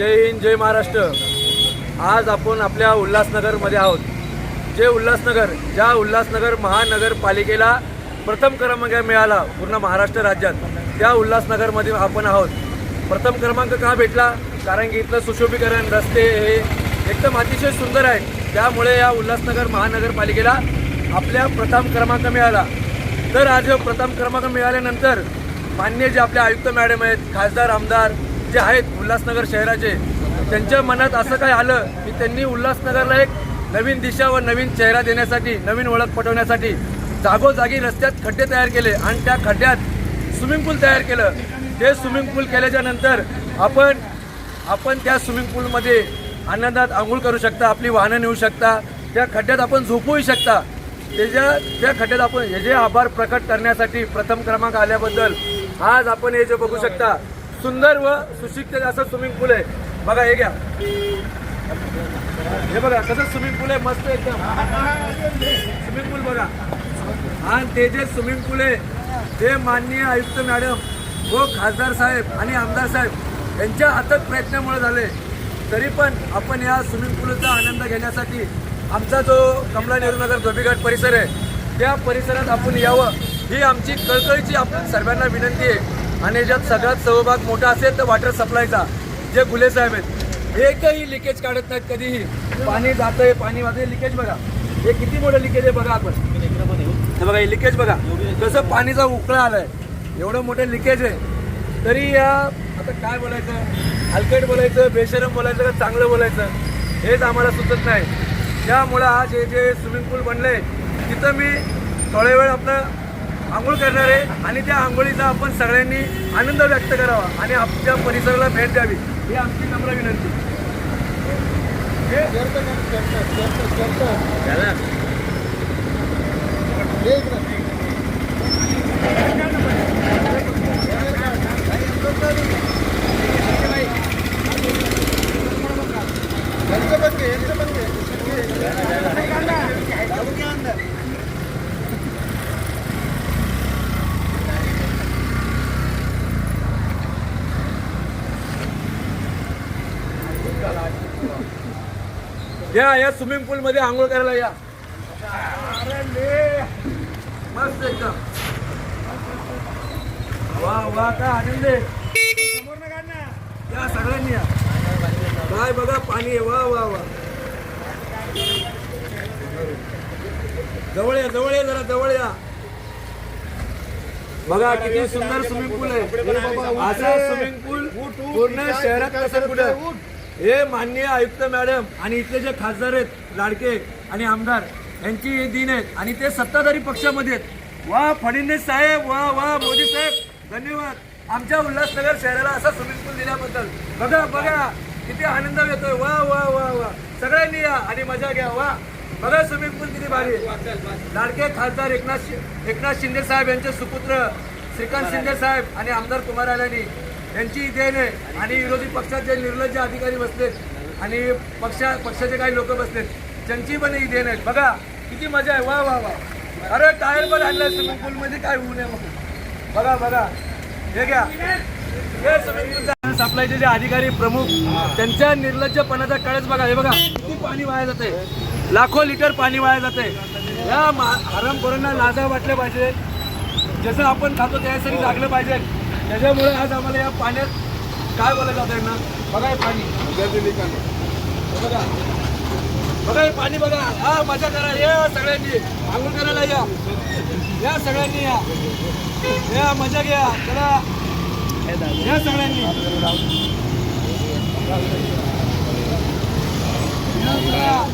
जय हिंद जय महाराष्ट्र. आज आपण आपल्या उल्हासनगरमध्ये आहोत. जे उल्हासनगर ज्या उल्हासनगर महानगरपालिकेला प्रथम क्रमांक मिळाला पूर्ण महाराष्ट्र राज्यात त्या उल्हासनगरमध्ये आपण आहोत. प्रथम क्रमांक का भेटला? कारण की इथलं सुशोभीकरण रस्ते हे एकदम अतिशय सुंदर आहे. त्यामुळे या उल्हासनगर महानगरपालिकेला आपल्या प्रथम क्रमांक मिळाला. तर आज प्रथम क्रमांक मिळाल्यानंतर मान्य जे आपले आयुक्त मॅडम आहेत खासदार आमदार जे आहेत उल्हासनगर शहराचे त्यांच्या मनात असं काय आलं की त्यांनी उल्हासनगरला एक नवीन दिशा व नवीन चेहरा देण्यासाठी नवीन ओळख पटवण्यासाठी जागोजागी रस्त्यात खड्डे तयार केले आणि त्या खड्ड्यात स्विमिंग पूल तयार केलं. ते स्विमिंग पूल केल्याच्यानंतर आपण आपण त्या स्विमिंग पूलमध्ये आनंदात आंघोळ करू शकता आपली वाहनं नेऊ शकता त्या खड्ड्यात आपण झोपूही शकता. त्याच्या त्या खड्ड्यात आपण हे जे आभार प्रकट करण्यासाठी प्रथम क्रमांक आल्याबद्दल आज आपण हे जे बघू शकता सुंदर व सुशिक्त असं स्विमिंग पूल आहे. बघा हे घ्या. हे बघा कसं स्विमिंग पूल आहे मस्त एकदम. स्विमिंग पूल बघा. आणि ते जे स्विमिंग पूल आहे ते माननीय आयुक्त मॅडम व खासदार साहेब आणि आमदार साहेब यांच्या अथक प्रयत्नामुळे झाले. तरी पण आपण या स्विमिंग पूलचा आनंद घेण्यासाठी आमचा जो कमला नेहरू नगर धोबीघाट परिसर आहे त्या परिसरात आपण यावं ही आमची कळकळीची आपण सर्वांना विनंती आहे. आणि याच्यात सगळ्यात सहभाग मोठा असेल तर वॉटर सप्लायचा जे गुले साहेब आहेत. एकही लिकेज काढत नाहीत कधीही. पाणी जातंय पाणी वाजत लिकेज बघा. हे किती मोठं लिकेज आहे बघा आपण. हे बघा हे लिकेज बघा. कसं पाणीचा उकळा आलाय. एवढं मोठं लिकेज आहे. तरी या आता काय बोलायचं? हलकट बोलायचं बेशरम बोलायचं का चांगलं बोलायचं? हेच आम्हाला सुचत नाही. त्यामुळं आज हे जे स्विमिंग पूल बनले तिथं मी थोड्या वेळ आपलं आंघोळ करणार आहे आणि त्या आंघोळीचा आपण सगळ्यांनी आनंद व्यक्त करावा आणि आमच्या परिसराला भेट द्यावी ही आमची नम्र विनंती. हे या या स्विमिंग पूल मध्ये आंघोळ करायला या मस्त एकदम वा वा काय आनंद आहे या सगळ्यांनी या काय बघा पाणी वा वा वा जवळ या जवळ या जरा जवळ या बघा किती सुंदर स्विमिंग पूल आहे असा स्विमिंग पूल पूर्ण शहरात कसं कुठं हे माननीय आयुक्त मॅडम आणि इथले जे खासदार आहेत लाडके आणि आमदार यांची हे दिन आहेत आणि ते सत्ताधारी पक्षामध्ये आहेत. वा फडणवीस साहेब वा वा मोदी साहेब धन्यवाद. आमच्या उल्हासनगर शहराला असा स्विमिंग पूल दिल्याबद्दल. बघा बघा किती आनंद येतोय. वा वा वा वा. सगळ्यांनी या आणि मजा घ्या वा. बघा स्विमिंग पूल किती भारी लाडके खासदार एकनाथ शि- एकनाथ शिंदे साहेब यांचे सुपुत्र श्रीकांत शिंदे साहेब आणि आमदार कुमार आल्यानी यांची देण आहे आणि विरोधी पक्षाचे निर्लज्ज अधिकारी बसलेत आणि पक्षा पक्षाचे काही लोक बसलेत त्यांची पण ही देण बघा किती मजा आहे. वा वा वा. अरे टायर पण आणलं स्विमिंग पूलमध्ये काय होऊ नये मग बघा बघा. हे घ्या. हे स्विमिंग पूल सप्लायचे जे अधिकारी प्रमुख त्यांच्या निर्लज्जपणाचा कळच बघा. हे बघा किती पाणी वाया जाते लाखो लिटर पाणी वाया जाते या हरामखोरांना लाजा वाटल्या पाहिजे. जसं आपण खातो त्यासाठी लागलं पाहिजे. त्याच्यामुळे आज आम्हाला या पाण्यात काय बोलायचं आहे ना बघा हे पाणी. बघा बघा हे पाणी बघा. हा मजा करा. या सगळ्यांनी. आंघोळ करायला या. या सगळ्यांनी या. या मजा घ्या. चला. या सगळ्यांनी. या,